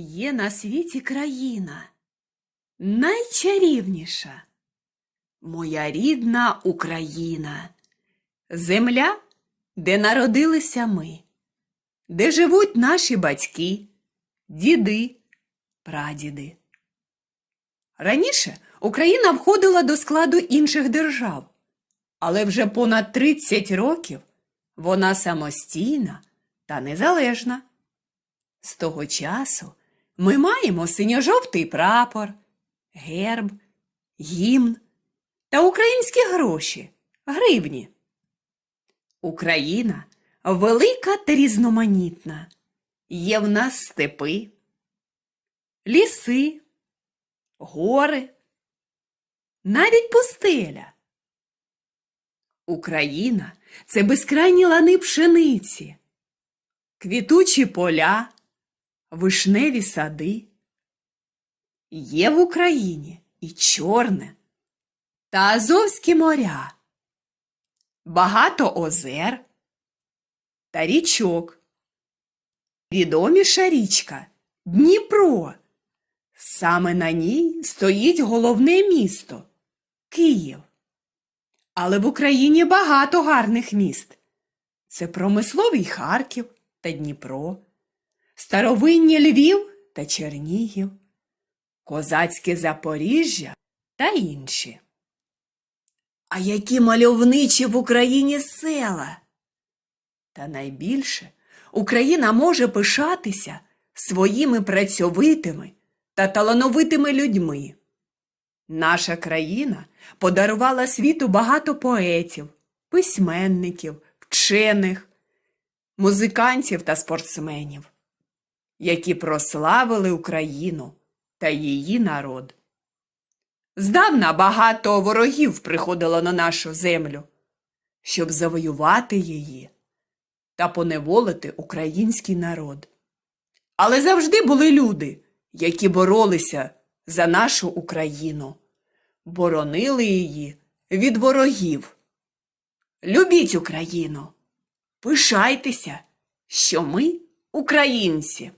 Є на світі країна найчарівніша. Моя рідна Україна, земля, де народилися ми, де живуть наші батьки, діди, прадіди. Раніше Україна входила до складу інших держав, але вже понад 30 років вона самостійна та незалежна. З того часу ми маємо синьо-жовтий прапор, герб, гімн та українські гроші, гривні. Україна велика та різноманітна. Є в нас степи, ліси, гори, навіть пустеля. Україна це безкрайні лани пшениці, квітучі поля, вишневі сади. Є в Україні і Чорне та Азовські моря, багато озер та річок. Відоміша річка Дніпро. Саме на ній стоїть головне місто Київ. Але в Україні багато гарних міст. Це промисловий Харків та Дніпро, старовинні Львів та Чернігів, козацьке Запоріжжя та інші. А які мальовничі в Україні села! Та найбільше Україна може пишатися своїми працьовитими та талановитими людьми. Наша країна подарувала світу багато поетів, письменників, вчених, музикантів та спортсменів, які прославили Україну та її народ. Здавна багато ворогів приходило на нашу землю, щоб завоювати її та поневолити український народ. Але завжди були люди, які боролися за нашу Україну, боронили її від ворогів. Любіть Україну, пишайтеся, що ми українці.